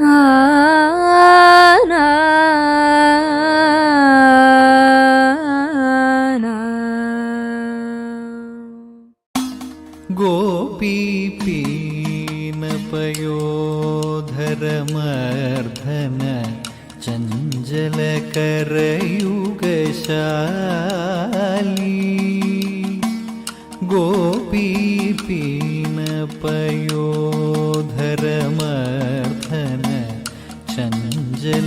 啊。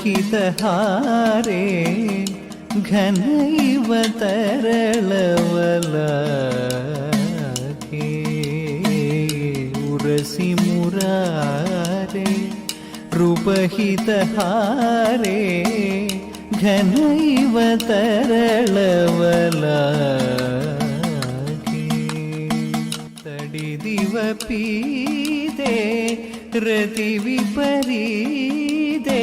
ಹಿತಹಾರೆ ಘನ ಇವ ತರಳವಲ ಉರಸಿ ಮುರಾರೆ ರೂಪಹಿತಹಾರೆ ಘನ ಇವ ತರಳವಲ ತಡಿದಿವಪೀದೆ ರತಿ ವಿಪರೀದೆ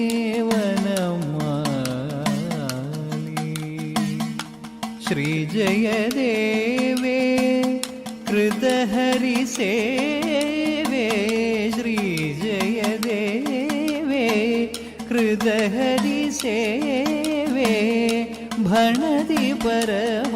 श्रीजयदेवे कृतहरिसेवे श्रीजयदेवे कृतहरिसेवे भणति परमरमणीयम्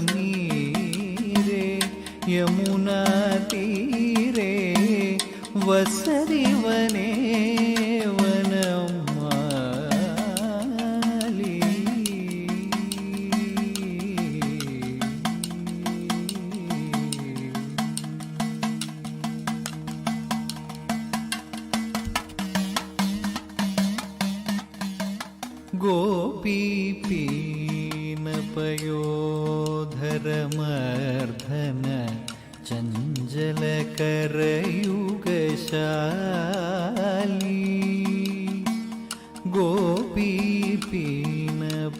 மீரே யமுனா தீரே வசதிவனே.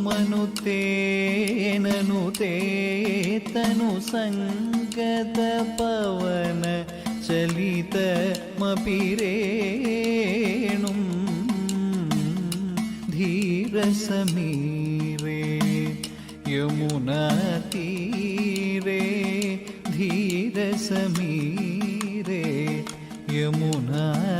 मृदुवेणुं बहुमनुतेननुते तनुसङ्गतपवन चलितमपि रेणुं धीरसमीरे यमुनातीरे धीरसमीरे यमुनातीरे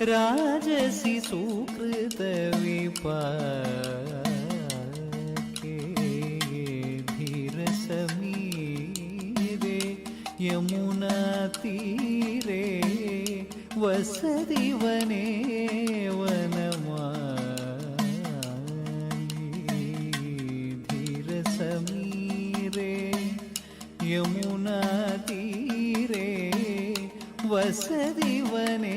രാജസി സുകൃത വിപീരസമീരെ യമുന തീരെ വസതി വനേ വനമാ യമുനാ തീരെ വസതി വനേ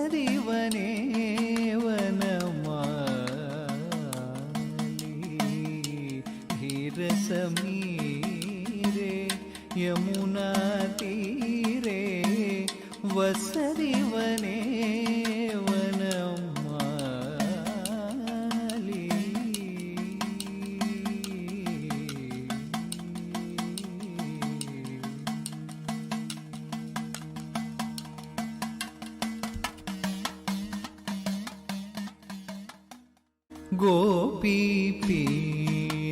യമുനാ തീരേ വസരിവനേ വനം ഗോപി പീ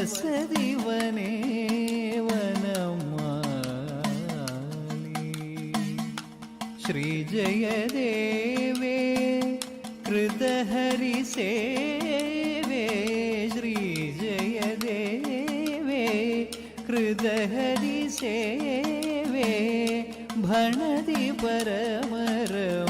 वसदि वने श्री जय देवे कृत हरि सेवे श्री भणदि परमरम।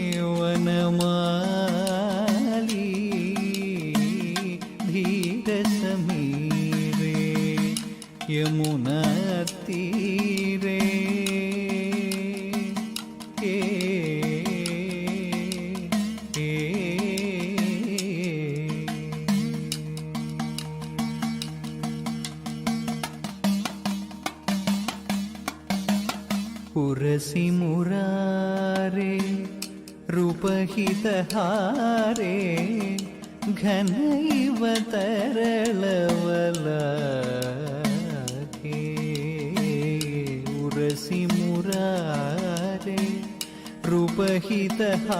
വനമാലി ധീരസമീരേ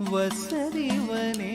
വസരിവനേ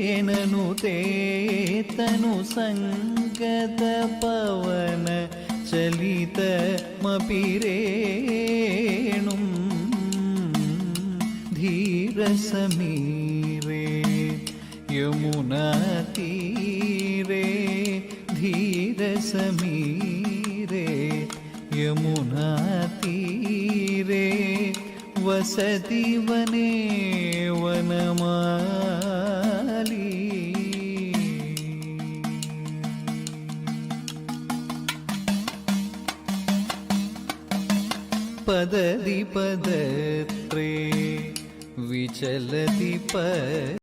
तनुसङ्गतपवन चलितमपि रेणुं धीरसमीरे यमुनातीरे धीरसमीरे यमुनातीरे वसति वने वनमाली पदति पदत्रे विचलति प